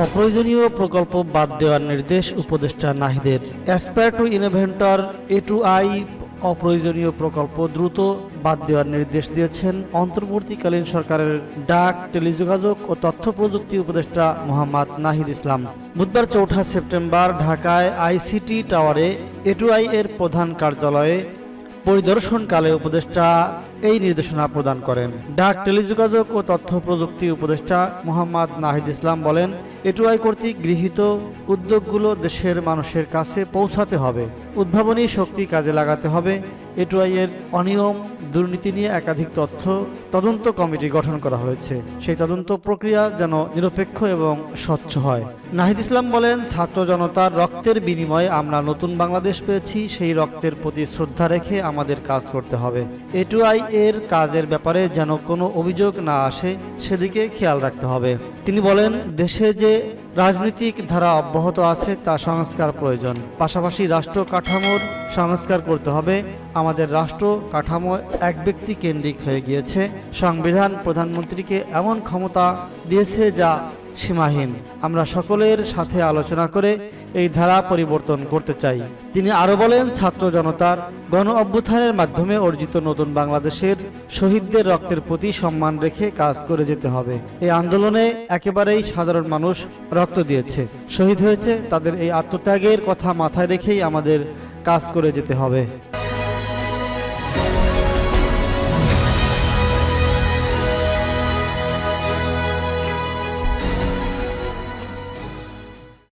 অপ্রয়োজনীয় প্রকল্প বাদ দেওয়ার নির্দেশ উপদেষ্টা নাহিদের। Aspire to innovator A two I অপ্রয়োজনীয় প্রকল্প দ্রুত বাদ দেওয়ার নির্দেশ দিয়েছেন অন্তর্বর্তীকালীন সরকারের ডাক, টেলিযোগাযোগ ও তথ্য প্রযুক্তি উপদেষ্টা মোহাম্মদ নাহিদ ইসলাম। বুধবার চৌঠা সেপ্টেম্বর ঢাকায় আইসিটি টাওয়ারে এটুআই এর প্রধান কার্যালয়ে পরিদর্শনকালে উপদেষ্টা এই নির্দেশনা প্রদান করেন। ডাক, টেলিযোগাযোগ ও তথ্য প্রযুক্তি উপদেষ্টা মোহাম্মদ নাহিদ ইসলাম বলেন এটুআই কর্তৃক গৃহীত উদ্যোগগুলো দেশের মানুষের কাছে পৌঁছাতে হবে। উদ্ভাবনী শক্তি কাজে লাগাতে হবে। এটুআই এর অনিয়ম, দুর্নীতি নিয়ে একাধিক তথ্য তদন্ত কমিটি গঠন করা হয়েছে। সেই তদন্ত প্রক্রিয়া যেন নিরপেক্ষ এবং স্বচ্ছ হয়। নাহিদ ইসলাম বলেন, ছাত্র জনতার রক্তের বিনিময়ে আমরা নতুন বাংলাদেশ পেয়েছি, সেই রক্তের প্রতি শ্রদ্ধা রেখে আমাদের কাজ করতে হবে। এটুআই এর কাজের ব্যাপারে যেন কোনো অভিযোগ না আসে, সেদিকে খেয়াল রাখতে হবে। তিনি বলেন, দেশে যে রাজনৈতিক ধারা অব্যাহত আছে, তা সংস্কার প্রয়োজন। পাশাপাশি রাষ্ট্র কাঠামোর সংস্কার করতে হবে। আমাদের রাষ্ট্র কাঠামো এক ব্যক্তি কেন্দ্রিক হয়ে গিয়েছে। সংবিধান প্রধানমন্ত্রীকে এমন ক্ষমতা দিয়েছে যা সীমাহীন। আমরা সকলের সাথে আলোচনা করে এই ধারা পরিবর্তন করতে চাই। তিনি আরও বলেন, ছাত্র জনতার গণ অভ্যুত্থানের মাধ্যমে অর্জিত নতুন বাংলাদেশের শহীদদের রক্তের প্রতি সম্মান রেখে কাজ করে যেতে হবে। এই আন্দোলনে একেবারেই সাধারণ মানুষ রক্ত দিয়েছে। শহীদ হয়েছে, তাদের এই আত্মত্যাগের কথা মাথায় রেখেই আমাদের কাজ করে যেতে হবে।